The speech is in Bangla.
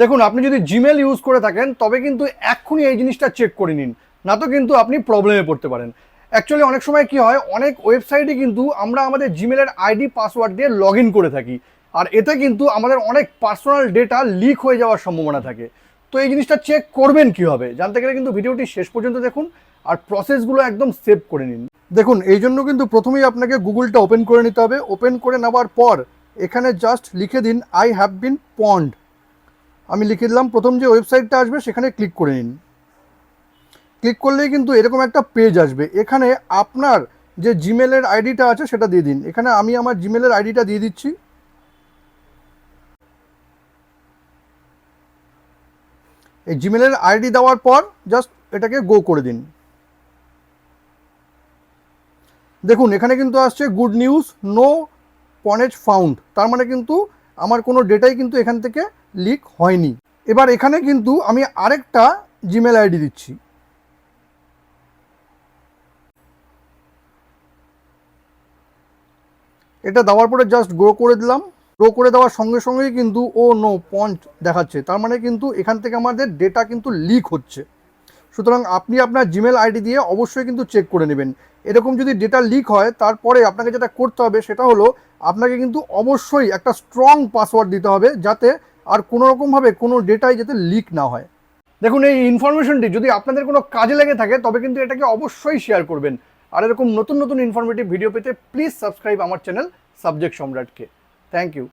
দেখুন, আপনি যদি জিমেল ইউজ করে থাকেন, তবে কিন্তু এক্ষুনি এই জিনিসটা চেক করে নিন। না তো কিন্তু আপনি প্রবলেমে পড়তে পারেন। অ্যাকচুয়ালি অনেক সময় কি হয়, অনেক ওয়েবসাইটে কিন্তু আমরা আমাদের জিমেলের আইডি পাসওয়ার্ড দিয়ে লগ করে থাকি। আর এতে কিন্তু আমাদের অনেক পার্সোনাল ডেটা লিক হয়ে যাওয়ার সম্ভাবনা থাকে। তো এই জিনিসটা চেক করবেন কীভাবে? জানতে গেলে কিন্তু ভিডিওটি শেষ পর্যন্ত দেখুন আর প্রসেসগুলো একদম সেভ করে নিন। দেখুন, এই জন্য কিন্তু প্রথমেই আপনাকে গুগলটা ওপেন করে নিতে হবে। ওপেন করে নেওয়ার পর এখানে জাস্ট লিখে দিন আই হ্যাভ বিন পন্ড আমি লিখে দিলাম, প্রথম যে ওয়েবসাইটটা আসবে সেখানে ক্লিক করে নিন। ক্লিক করলেই কিন্তু এরকম একটা পেজ আসবে। এখানে আপনার যে জিমেলের আইডিটা আছে সেটা দিয়ে দিন। এখানে আমি আমার জিমেলের আইডিটা দিয়ে দিচ্ছি। এই জিমেলের আইডি দেওয়ার পর জাস্ট এটাকে গো করে দিন। দেখুন, এখানে কিন্তু আসছে গুড নিউজ, নো পনেজ ফাউন্ড। তার মানে কিন্তু আমার কোনো ডেটাই কিন্তু এখান থেকে লিক হয়নি। এবার এখানে কিন্তু আমি আরেকটা জিমেল আইডি দিচ্ছি। এটা দেওয়ার পরে জাস্ট গ্রো করে দিলাম। গ্রো করে দেওয়ার সঙ্গে সঙ্গেই কিন্তু ও নো পয়েন্ট দেখাচ্ছে। তার মানে কিন্তু এখান থেকে আমাদের ডেটা কিন্তু লিক হচ্ছে। সুতরাং আপনি আপনার জিমেল আইডি দিয়ে অবশ্যই কিন্তু চেক করে নেবেন। এরকম যদি ডেটা লিক হয়, তারপরে আপনাকে যেটা করতে হবে সেটা হলো, আপনাকে কিন্তু অবশ্যই একটা স্ট্রং পাসওয়ার্ড দিতে হবে যাতে আর কোনোরকমভাবে কোনো ডেটাই যাতে লিক না হয়। দেখুন, এই ইনফরমেশনটি যদি আপনাদের কোনো কাজে লেগে থাকে, তবে কিন্তু এটাকে অবশ্যই শেয়ার করবেন। আর এরকম নতুন নতুন ইনফরমেটিভ ভিডিও পেতে প্লিজ সাবস্ক্রাইব আমার চ্যানেল সাবজেক্ট সম্রাটকে থ্যাংক ইউ